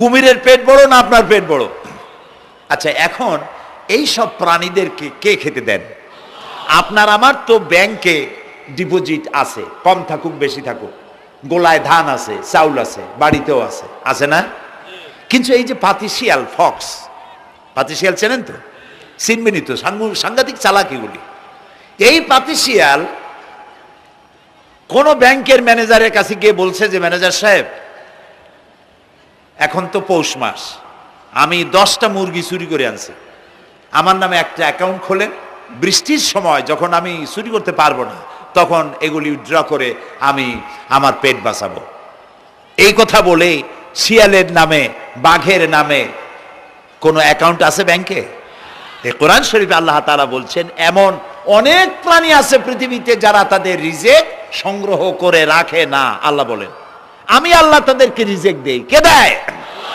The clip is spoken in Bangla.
কুমিরের পেট বড় না আপনার পেট বড়? আচ্ছা এখন এই সব প্রাণীদেরকে কে খেতে দেন? আপনার, আমার তো ব্যাংকে ডিপোজিট আছে, কম থাকুক, বেশি থাকুক। গোলায় ধান আছে, চাউল আছে, বাড়িতেও আছে। আছে না? কিন্তু এই যে পাতিশিয়াল ফক্স পাতিশিয়াল চেনেন তো? চিনবেনই তো সাংঘ- সাংঘাতিক চালাকিগুলি এই পাতিশিয়াল কোন ব্যাংকের ম্যানেজারের কাছে গিয়ে বলছে যে ম্যানেজার সাহেব এখন তো পৌষ মাস। আমি দশটা মুরগি চুরি করে আনছি। আমার নামে একটা অ্যাকাউন্ট খোলেন। বৃষ্টির সময় যখন আমি চুরি করতে পারব না, তখন এগুলি উইথড্র করে আমি আমার পেট বাঁচাবো। এই কথা বলে শিয়ালের নামে, বাঘের নামে কোনো অ্যাকাউন্ট আছে ব্যাংকে? কোরআন শরীফে আল্লাহ তালা বলছেন, এমন অনেক প্রাণী আছে পৃথিবীতে যারা তাদের রিজেক সংগ্রহ করে রাখে না, আল্লাহ বলেন। আমি আল্লাহ তাদেরকে রিজেক্ট দেই। কে দেয়?